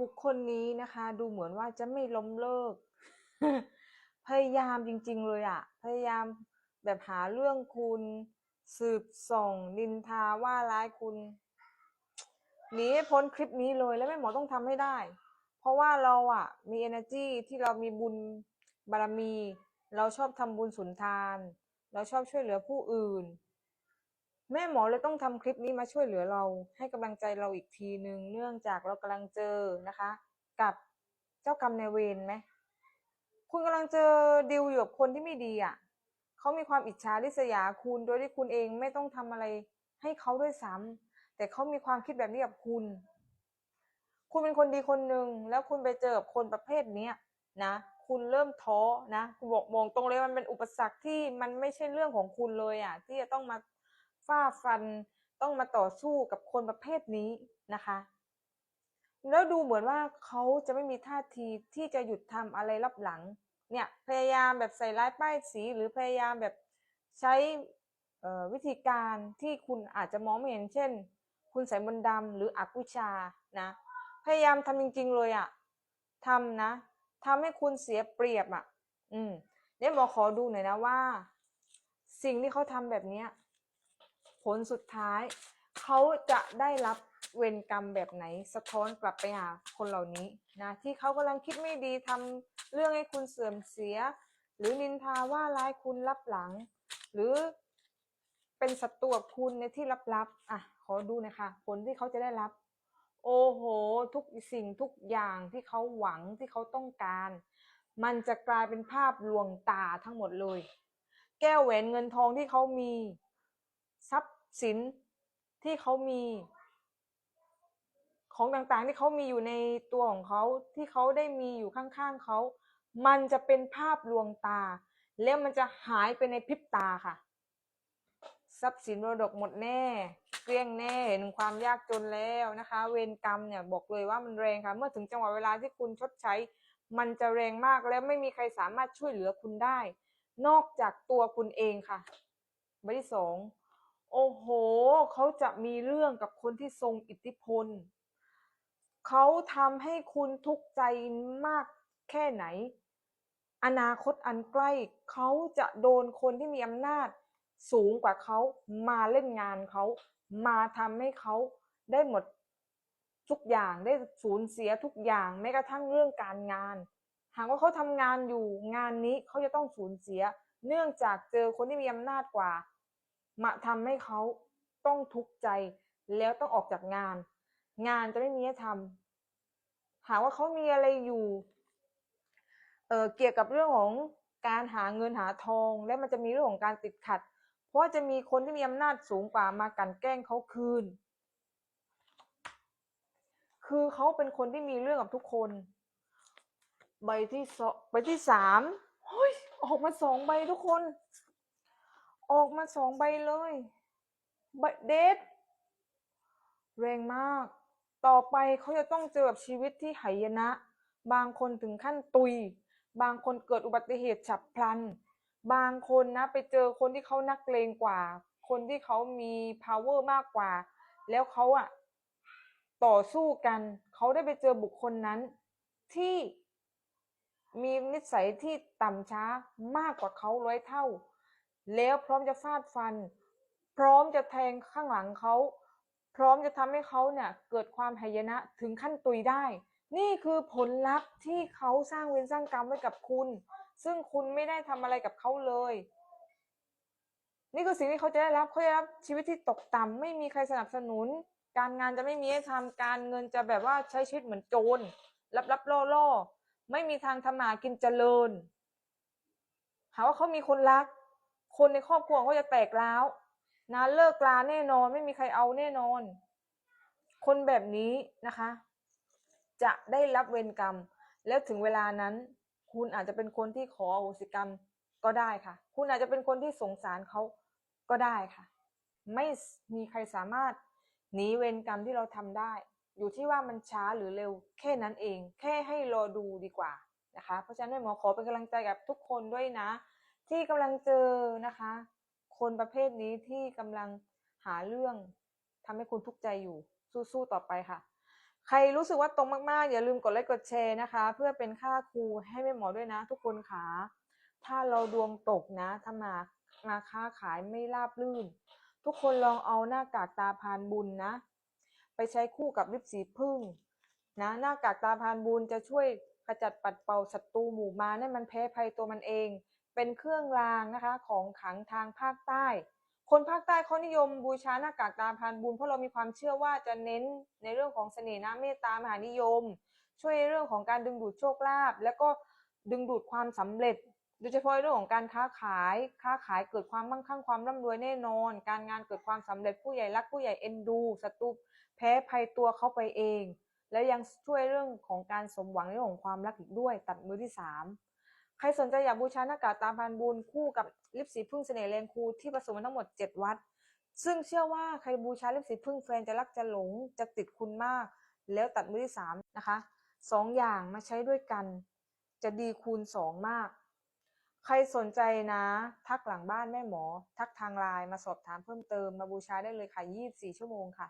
บุคคลนี้นะคะ ดูเหมือนว่าจะไม่ล้มเลิก พยายามจริง ๆ เลยอะพยายามแบบหาเรื่องคุณสืบส่งนินทาว่าร้ายคุณหนีให้พ้นคลิปนี้เลยแล้วแม่หมอต้องทำให้ได้ เพราะว่าเราอะมี energy ที่เรามีบุญบารมี เราชอบทำบุญสุนทาน เราชอบช่วยเหลือผู้อื่น แม่หมอเลยต้องทำคลิปนี้มาช่วยเหลือเรา ให้กำลังใจเราอีกทีหนึ่งเนื่องจากเรากำลังเจอนะคะ กับเจ้ากรรมนายเวรไหมคุณกำลังเจอดิวอยู่กับคนที่ไม่ดีอะเขามีความอิจฉาริษยาคุณโดยที่คุณเองไม่ต้องทำอะไรให้เขาด้วยซ้ำแต่เขามีความคิดแบบนี้กับคุณ คุณเป็นคนดีคนหนึ่งแล้วคุณไปเจอกับคนประเภทเนี้ยนะคุณเริ่มท้อนะคุณบอกมองตรงเลยมันเป็นอุปสรรคที่มันไม่ใช่เรื่องของคุณเลยอะ ที่จะต้องมา ฝ่าฟัน ต้องมาต่อสู้กับคนประเภทนี้นะคะ แล้วดูเหมือนว่าเขาจะไม่มีท่าทีที่จะหยุดทำอะไรรับหลัง เนี่ยพยายามแบบใส่ร้ายป้ายสีหรือพยายามแบบใช้วิธีการที่คุณอาจจะมองไม่เห็นเช่น คุณใส่มนดำหรืออกุชานะ พยายามทำจริง ๆ เลยอะทำนะทำให้คุณเสียเปรียบอะอืมเดี๋ยวหมอขอดูหน่อยนะว่า สิ่งที่เขาทำแบบเนี้ย ผลสุดท้าย เขาจะได้รับเวรกรรมแบบไหน สะท้อนกลับไปหาคนเหล่านี้นะที่เขากำลังคิดไม่ดีทำเรื่องให้คุณเสื่อมเสีย หรือนินทาว่าร้ายคุณรับหลัง หรือเป็นศัตรูกับคุณในที่ลับๆอะขอดูนะคะผลที่เขาจะได้รับ โอ้โห ทุกสิ่งทุกอย่างที่เขาหวังที่เขาต้องการ มันจะกลายเป็นภาพลวงตาทั้งหมดเลย แก้วแหวนเงินทองที่เขามี ทรัพย์สินที่เขามี ของต่างๆ ที่เขามีอยู่ในตัวของเขาที่เขาได้มีอยู่ข้างๆเขามันจะเป็นภาพลวงตา แล้วมันจะหายไปในพริบตาค่ะ ทรัพย์สินมรดกหมดแน่เกลี้ยงแน่เห็นความยากจนแล้วนะคะ เวรกรรมเนี่ยบอกเลยว่ามันแรงค่ะ เมื่อถึงจังหวะเวลาที่คุณชดใช้ มันจะแรงมากและไม่มีใครสามารถช่วยเหลือคุณได้ นอกจากตัวคุณเองค่ะใบที่สอง โอ้โห เขาจะมีเรื่องกับคนที่ทรงอิทธิพล เขาทำให้คุณทุกข์ใจมากแค่ไหน อนาคตอันใกล้ เขาจะโดนคนที่มีอำนาจสูงกว่าเขามาเล่นงานเขา มาทำให้เขาได้หมดทุกอย่างได้สูญเสียทุกอย่างแม้กระทั่งเรื่องการงาน หากว่าเขาทำงานอยู่งานนี้เขาจะต้องสูญเสีย เนื่องจากเจอคนที่มีอำนาจกว่า มาทำให้เขาต้องทุกข์ใจแล้วต้องออกจากงาน งานจะไม่มีให้ทำหากว่าเขามีอะไรอยู่เเกี่ยวกับเรื่องของการหาเงินหาทอง และมันจะมีเรื่องของการติดขัด เพราะจะมีคนที่มีอำนาจสูงกว่ามากันแกล้งเขาคืน คือเขาเป็นคนที่มีเรื่องกับทุกคน ใบที่สองใบที่สามเฮ้ยออกมาสองใบทุกคน ออกมาสองใบเลยใบเดทแรงมาก ต่อไปเขาจะต้องเจอกับชีวิตที่หายนะ บางคนถึงขั้นตุย บางคนเกิดอุบัติเหตุฉับพลัน บางคนนะไปเจอคนที่เขานักเลงกว่า คนที่เขามี power มากกว่า แล้วเขาอะต่อสู้กัน เขาได้ไปเจอบุคคลนั้นที่มีนิสัยที่ต่ำช้ามากกว่าเขาร้อยเท่า แล้วพร้อมจะฟาดฟัน พร้อมจะแทงข้างหลังเขาพร้อมจะทำให้เขาเนี่ยเกิดความหายนะถึงขั้นตุยได้ นี่คือผลลัพธ์ที่เขาสร้างเวรสร้างกรรมไว้กับคุณ ซึ่งคุณไม่ได้ทำอะไรกับเขาเลย นี่คือสิ่งที่เขาจะได้รับเขาจะได้รับชีวิตที่ตกต่ำไม่มีใครสนับสนุน การงานจะไม่มีให้ทำการเงินจะแบบว่าใช้ชีวิตเหมือนโจรรับรับล่อล่อไม่มีทางทำมากินเจริญ หาว่าเขามีคนรัก คนในครอบครัวเขาจะแตกร้าวนะเลิกลาแน่นอนไม่มีใครเอาแน่นอน คนแบบนี้นะคะ จะได้รับเวรกรรม แล้วถึงเวลานั้น คุณอาจจะเป็นคนที่ขออโหสิกรรมก็ได้ค่ะ คุณอาจจะเป็นคนที่สงสารเขาก็ได้ค่ะ ไม่มีใครสามารถหนีเวรกรรมที่เราทำได้ อยู่ที่ว่ามันช้าหรือเร็ว แค่นั้นเอง แค่ให้รอดูดีกว่านะคะ เพราะฉะนั้นหมอขอเป็นกำลังใจกับทุกคนด้วยนะ ที่กำลังเจอนะคะ คนประเภทนี้ที่กำลังหาเรื่องทำให้คุณทุกข์ใจอยู่สู้ๆต่อไปค่ะ ใครรู้สึกว่าตรงมากๆ อย่าลืมกดไลค์กดแชร์นะคะ เพื่อเป็นค่าครูให้แม่หมอด้วยนะ ทุกคนค่ะถ้าเราดวงตกนะถ้ามามาค้าขายไม่ราบรื่น ทุกคนลองเอาหน้ากากตาพานบุญนะ ไปใช้คู่กับลิปสีพึ่งนะหน้ากากตาพานบุญจะช่วยขจัดปัดเป่าศัตรูหมู่มารให้มันแพ้ภัยตัวมันเอง เป็นเครื่องรางนะคะของขังทางภาคใต้ คนภาคใต้เขานิยมบูชาหน้ากากตาพานบุญเพราะเรามีความเชื่อว่าจะเน้นในเรื่องของเสน่ห์น้ำเมตตามหานิยม ช่วยเรื่องของการดึงดูดโชคลาภแล้วก็ดึงดูดความสำเร็จโดยเฉพาะเรื่องของการค้าขาย ค้าขายเกิดความมั่งคั่งความร่ำรวยแน่นอน การงานเกิดความสำเร็จผู้ใหญ่รักผู้ใหญ่เอ็นดูศัตรูแพ้ภัยตัวเขาไปเอง แล้วยังช่วยเรื่องของการสมหวังเรื่องของความรักอีกด้วย ตัดมือที่สาม ใครสนใจอยากบูชาหน้ากากตาพรานบุญคู่กับลิปสีพึ่งเสน่ห์แรงครูที่ผสมมาทั้งหมด 7 วัด ซึ่งเชื่อว่าใครบูชาลิปสีพึ่งแฟนจะรักจะหลงจะติดคุณมาก แล้วตัดมือที่สามนะคะสองอย่างมาใช้ด้วยกัน จะดีคูณสองมาก ใครสนใจนะ ทักหลังบ้านแม่หมอ ทักทางไลน์มาสอบถามเพิ่มเติมมาบูชาได้เลยค่ะ 24 ชั่วโมงค่ะ